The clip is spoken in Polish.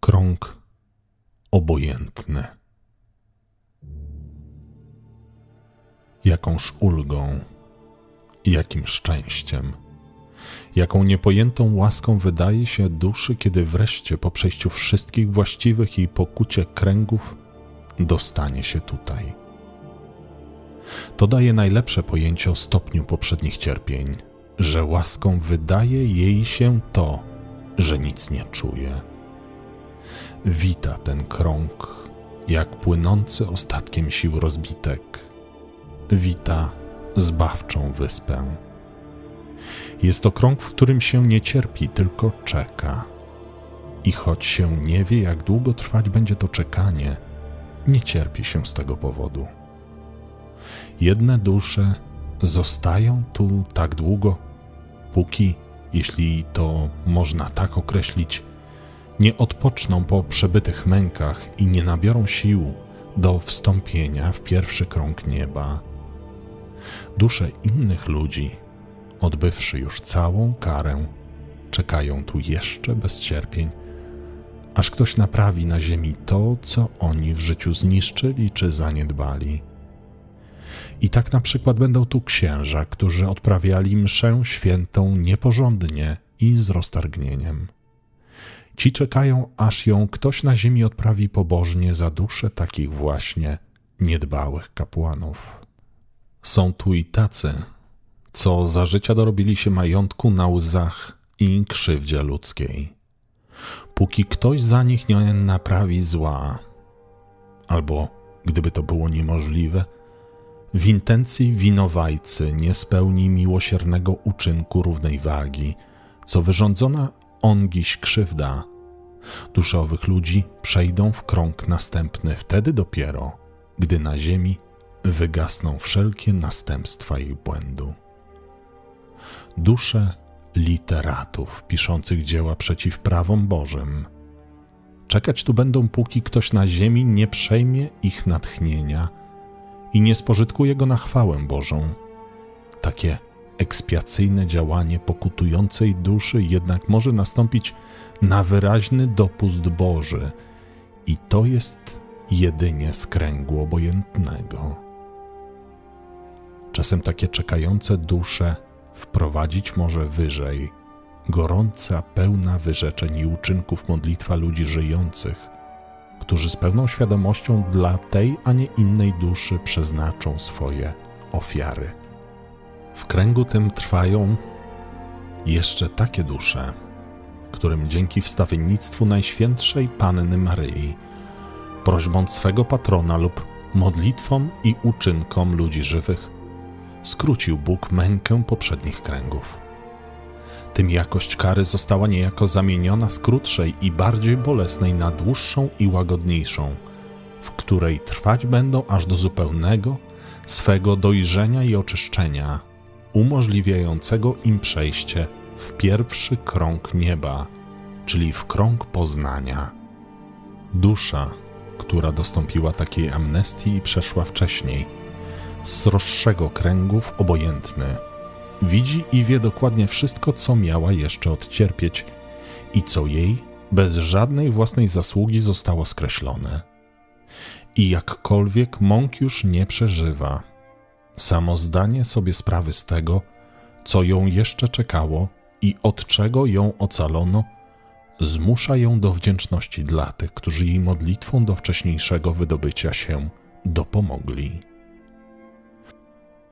Krąg obojętny. Jakąż ulgą, jakim szczęściem, jaką niepojętą łaską wydaje się duszy, kiedy wreszcie po przejściu wszystkich właściwych jej pokucie kręgów dostanie się tutaj. To daje najlepsze pojęcie o stopniu poprzednich cierpień, że łaską wydaje jej się to, że nic nie czuje. Wita ten krąg, jak płynący ostatkiem sił rozbitek. Wita zbawczą wyspę. Jest to krąg, w którym się nie cierpi, tylko czeka. I choć się nie wie, jak długo trwać będzie to czekanie, nie cierpi się z tego powodu. Jedne dusze zostają tu tak długo, póki, jeśli to można tak określić, nie odpoczną po przebytych mękach i nie nabiorą sił do wstąpienia w pierwszy krąg nieba. Dusze innych ludzi, odbywszy już całą karę, czekają tu jeszcze bez cierpień, aż ktoś naprawi na ziemi to, co oni w życiu zniszczyli czy zaniedbali. I tak na przykład będą tu księża, którzy odprawiali mszę świętą nieporządnie i z roztargnieniem. Ci czekają, aż ją ktoś na ziemi odprawi pobożnie za duszę takich właśnie niedbałych kapłanów. Są tu i tacy, co za życia dorobili się majątku na łzach i krzywdzie ludzkiej. Póki ktoś za nich nie naprawi zła, albo gdyby to było niemożliwe, w intencji winowajcy nie spełni miłosiernego uczynku równej wagi, co wyrządzona ongiś krzywda. Dusze owych ludzi przejdą w krąg następny wtedy dopiero, gdy na ziemi wygasną wszelkie następstwa ich błędu. Dusze literatów piszących dzieła przeciw prawom Bożym. Czekać tu będą, póki ktoś na ziemi nie przejmie ich natchnienia i nie spożytkuje go na chwałę Bożą. Takie ekspiacyjne działanie pokutującej duszy jednak może nastąpić na wyraźny dopust Boży, i to jest jedynie z kręgu obojętnego. Czasem takie czekające dusze wprowadzić może wyżej gorąca, pełna wyrzeczeń i uczynków modlitwa ludzi żyjących, którzy z pełną świadomością dla tej, a nie innej duszy przeznaczą swoje ofiary. W kręgu tym trwają jeszcze takie dusze, którym dzięki wstawiennictwu Najświętszej Panny Maryi, prośbą swego patrona lub modlitwom i uczynkom ludzi żywych, skrócił Bóg mękę poprzednich kręgów. Tym jakość kary została niejako zamieniona z krótszej i bardziej bolesnej na dłuższą i łagodniejszą, w której trwać będą aż do zupełnego swego dojrzenia i oczyszczenia, umożliwiającego im przejście w pierwszy krąg nieba, czyli w krąg poznania. Dusza, która dostąpiła takiej amnestii i przeszła wcześniej, z sroższego kręgów obojętny, widzi i wie dokładnie wszystko, co miała jeszcze odcierpieć i co jej bez żadnej własnej zasługi zostało skreślone. I jakkolwiek mąk już nie przeżywa, samo zdanie sobie sprawy z tego, co ją jeszcze czekało i od czego ją ocalono, zmusza ją do wdzięczności dla tych, którzy jej modlitwą do wcześniejszego wydobycia się dopomogli.